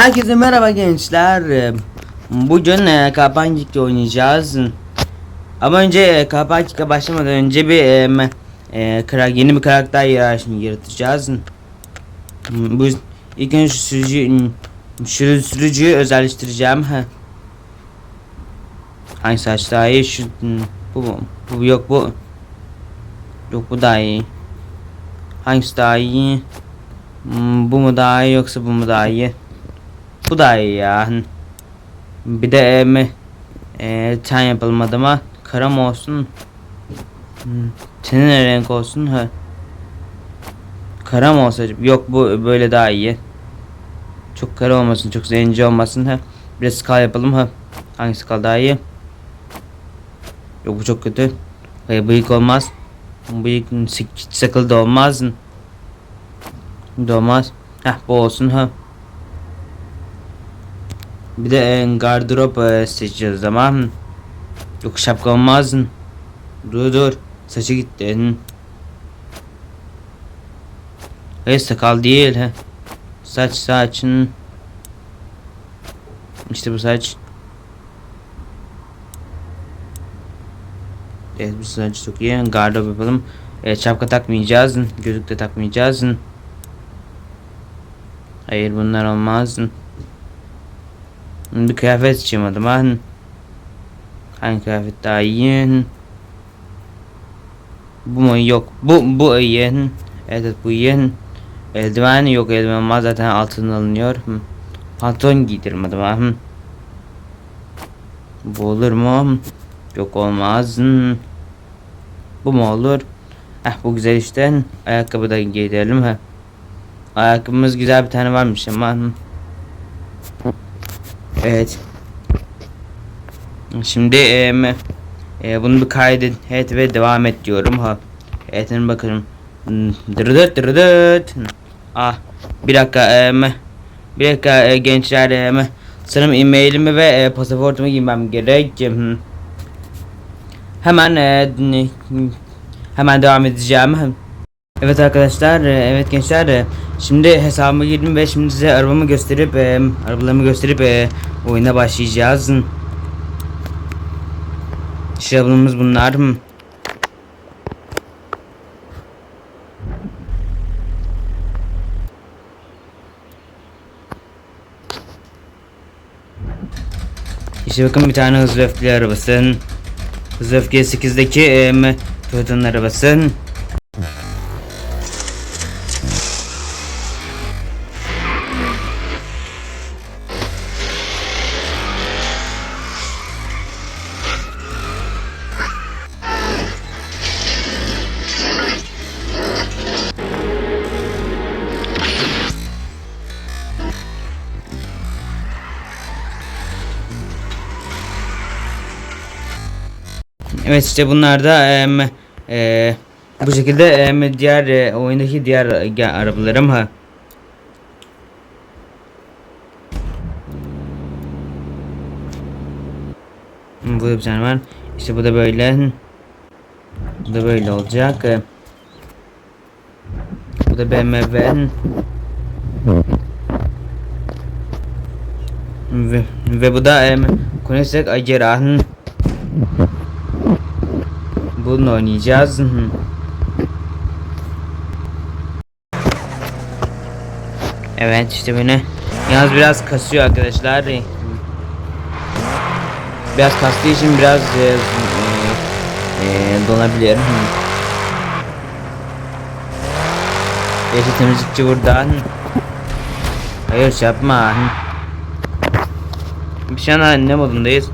Herkese merhaba gençler. Bugün e, Kapancik'te oynayacağız. Ama önce e, Kapancik'e başlamadan önce bir e, e, yeni bir karakter yarışımı yaratacağız. Bu ilk önce sürücü şu sürücüyü özelleştireceğim. Ha. Hangi saç daha iyi? Şu bu bu yok bu. Yok bu daha iyi. Hangisi daha iyi? Hmm, bu mu daha iyi yoksa bu mu daha iyi? Bu da iyi ya. Bir de em, e, ten yapalım adıma. Kara mı olsun? Hmm, Tenin ne renk olsun? Ha. Kara mı olsa? Yok bu böyle daha iyi. Çok kara olmasın, çok zenci olmasın. Ha. Biraz skal yapalım ha. Hangi skal daha iyi? Yok bu çok kötü. Hayır bıyık olmaz. Bıyık hiç sakal da olmaz. Da olmaz. Heh bu olsun ha. Bir de e, gardırop e, seçeceğiz ama yok şapka olmaz. Dur dur saçı gitti. Hayır sakal değil. He. Saç saçın. İşte bu saç. Evet bu saç çok iyi. Gardırop yapalım. E, şapka takmayacağız. Gözlük de takmayacağız. Hayır bunlar olmaz. Bir kıyafet seçeyim o zaman. Hangi kıyafet daha iyi? Bu mu? Yok. Bu bu iyi. Evet bu iyi. Eldiven yok eldiven olmaz zaten altın alınıyor. Pantolon giydirim o. Bu olur mu? Yok olmaz. Bu mu olur? Eh bu güzel işte. Ayakkabı da giydirelim. Ayakkabımız güzel bir tane varmış ama. Evet. Şimdi em, e, bunu bir kaydet et ve devam et diyorum ha. Evet bakalım. Dırıdıt dırıdıt. Ah bir dakika em, bir dakika e, gençler em, sanırım e-mailimi ve e, pasaportumu giymem gerek. Hemen e, hemen devam edeceğim. Evet arkadaşlar, e, evet gençler. e, Şimdi hesabıma girdim ve şimdi size arabamı gösterip, e, arabalarımı gösterip e, oyuna başlayacağız. Arabalarımız bunlar. İşte bakın bir tane hızlı öfkeli arabası. Hızlı öfkeli 8'deki e, Toyota'nın arabası. Evet işte bunlar da em, e, bu şekilde em, diğer e, oyundaki diğer e, arabalarım ha. Hmm, Bu da bir tane var. İşte bu da böyle. Bu da böyle olacak. E, Bu da BMW. Ve, ve bu da em, Koenigsegg Agera. Bununla oynayacağız. Evet işte böyle. Yalnız biraz kasıyor arkadaşlar. Biraz kastığı için biraz e, e, e, donabilir. Gerçi temizlikçi buradan. Hayır şey yapma. Bir şey ne modundayız?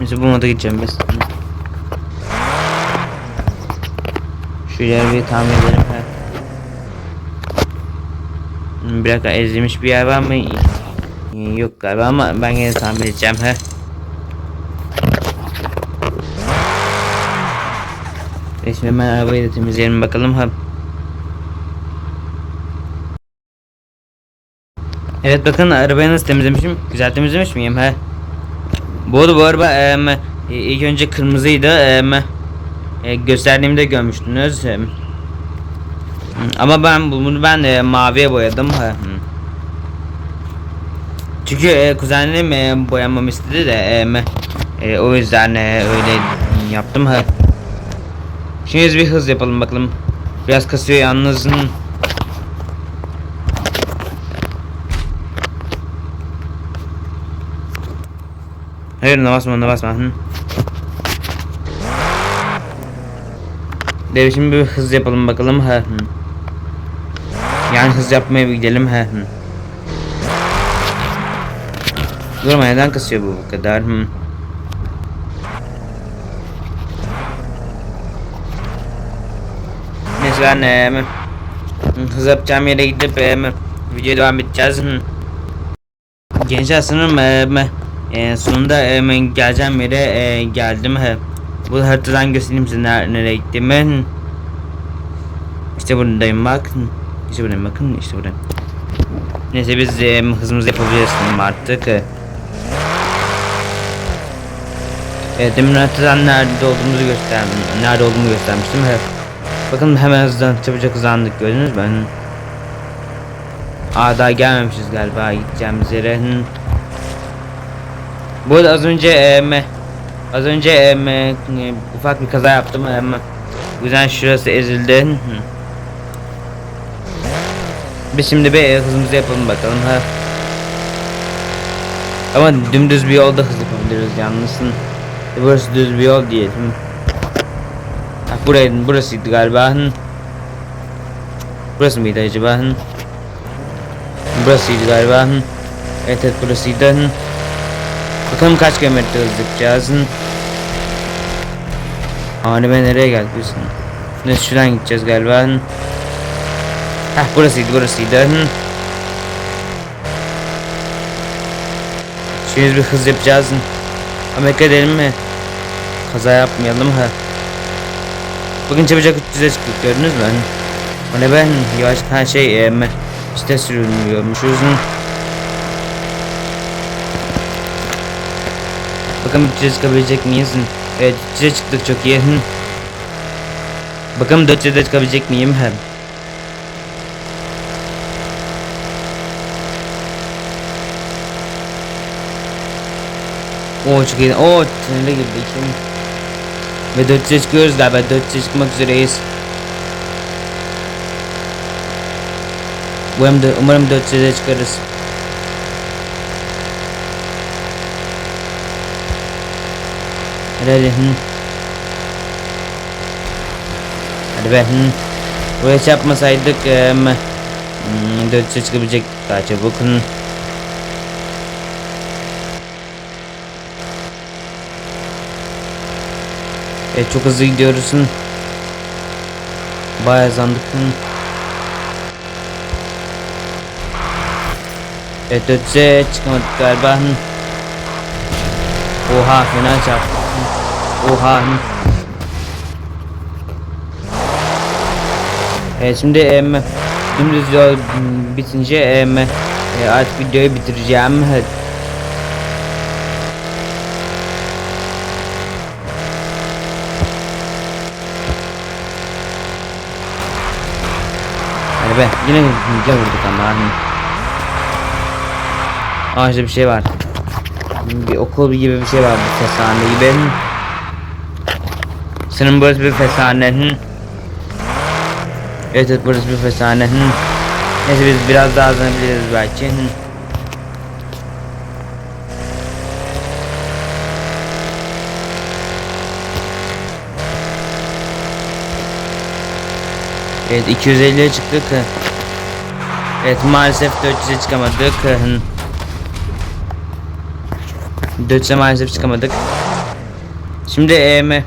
Mesela bu moda gideceğim biz. Hı. Şuraya bir tamir edelim. Ha. Hmm, Bir dakika ezilmiş bir yer var mı? Yok galiba ama ben yine tamir edeceğim. Ve şimdi hemen arabayı da temizleyelim bakalım. Ha. Evet bakın arabayı nasıl temizlemişim. Güzel temizlemiş miyim? Ha. Bu arada bu araba em, ilk önce kırmızıydı. Em, e, gösterdiğimde görmüştünüz. E, Ama ben bunu ben e, maviye boyadım. Çünkü e, kuzenim e, boyanmamı istedi de e, e, o yüzden e, öyle yaptım ha. Şimdi bir hız yapalım bakalım. Biraz kasıyor yalnız. Hayır ona basma ona basma. Hı. De şimdi bir hız yapalım bakalım ha. Hı. Yani hız yapmaya bir gidelim ha. Hı. Durma neden kasıyor bu bu kadar? Hı. Neyse ben e, hız yapacağım yere gidip e, videoya devam edeceğiz. Hı. Gençler sanırım e, e, sonunda e, geleceğim yere e, geldim. He. Bu haritadan göstereyim size ner nereye gittiğimi. İşte buradayım bak. Hı. İşte buradayım bakın işte buradayım. Neyse biz e, hızımızı yapabiliriz artık. E, Evet, demin haritadan nerede olduğumuzu gösterdim. Nerede olduğumu göstermiştim. He. Bakın hemen hızlan çabucak hızlandık gördünüz mü? Aa daha gelmemişiz galiba gideceğimiz yere. Bu arada az önce em, az önce em, e, ufak bir kaza yaptım. Em, yüzden şurası ezildi. Biz şimdi bir e, hızımızı yapalım bakalım. Ha. Ama dümdüz bir yolda hız yapabiliriz yalnız. Hı. Burası düz bir yol. Hı. Ha, buraya, burasıydı galiba. Burası mıydı acaba? Burasıydı galiba. Evet evet burasıydı. Bakalım kaç kilometre hız yapacağız. Ben nereye geldik biz? Neyse şuradan gideceğiz galiba. Heh burasıydı burasıydı. Şimdi bir hız yapacağız. Amerika edelim mi? Kaza yapmayalım ha. Bugün çabucak 300'e çıktık gördünüz mü? O ne ben yavaş her şey em, işte sürülmüyormuşuz. Hı. Bakalım 300'e çıkabilecek miyiz? Evet 300'e çıktık çok iyi. Bakalım 400'e çıkabilecek miyim? Hem. Oo çok iyi. Oo tünele girdik. Ve 400'e çıkıyoruz galiba. 400'e çıkmak üzereyiz. Umarım, umarım 400'e çıkarız. Hadi hadi. Hı. Hadi be. Hı. Buraya çarpmasaydık em, hmm, 400'e çıkabilecek daha çabuk. Hı. Evet çok hızlı gidiyoruz. Hı. Bayağı hızlandık. Hı. Evet ötse çıkamadık galiba. Hı. Oha fena çarptı. Oha. Evet şimdi em, dümdüz yol bitince em, e, artık videoyu bitireceğim. Hadi be yine yine vurduk ama. İşte bir şey var. Bir okul gibi bir şey var bu fesane gibi. Senin burası bir fesane. Hı. Evet evet burası bir fesane. Hı. Neyse biz biraz daha hızlanabiliriz belki. Hı. Evet 250'ye çıktık. Evet maalesef 400'e çıkamadık. Hı. 400'e maalesef çıkamadık. Şimdi em,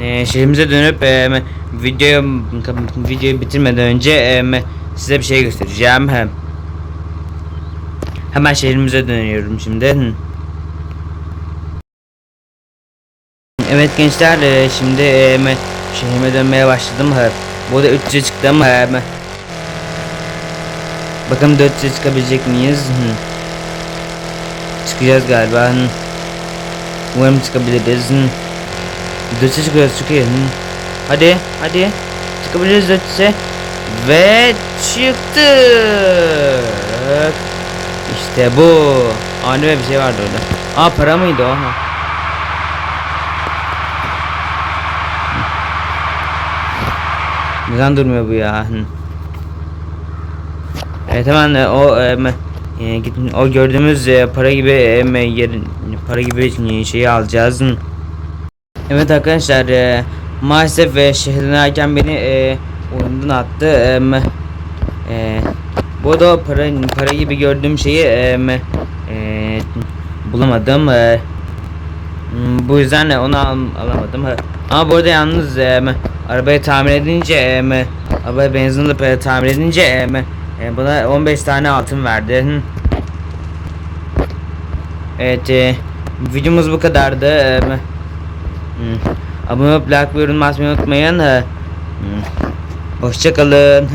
e, şehrimize dönüp em, videoyu videoyu bitirmeden önce em, size bir şey göstereceğim. Hem hemen şehrimize dönüyorum şimdi. Evet gençler e, şimdi em, şehrime dönmeye başladım. Ha. Bu da 300'e çıktım. Hem Bakalım 400'e çıkabilecek miyiz? Hı. Çıkacağız galiba. Umarım çıkabiliriz. 400'e çıkıyoruz iyi. Hı. Hadi hadi. Çıkabiliriz 400'e. Ve çıktık. İşte bu. Ani bir şey vardı orada. Aa para mıydı o? Neden durmuyor bu ya? Hı. Evet hemen e, o e, e, o gördüğümüz e, para gibi e, me- yerin para gibi e, şeyi alacağız. Hı. Evet arkadaşlar e, maalesef e, şehirden beni e, oyundan attı. E, e, bu da para para gibi gördüğüm şeyi e, e, bulamadım. E, bu yüzden onu al- alamadım. Ama burada yalnız e, arabayı tamir edince e, me- arabayı benzin alıp e, tamir edince e, e, bana 15 tane altın verdi. Evet e, videomuz bu kadardı. E. Abone olup like ve yorum atmayı unutmayın. Hoşçakalın.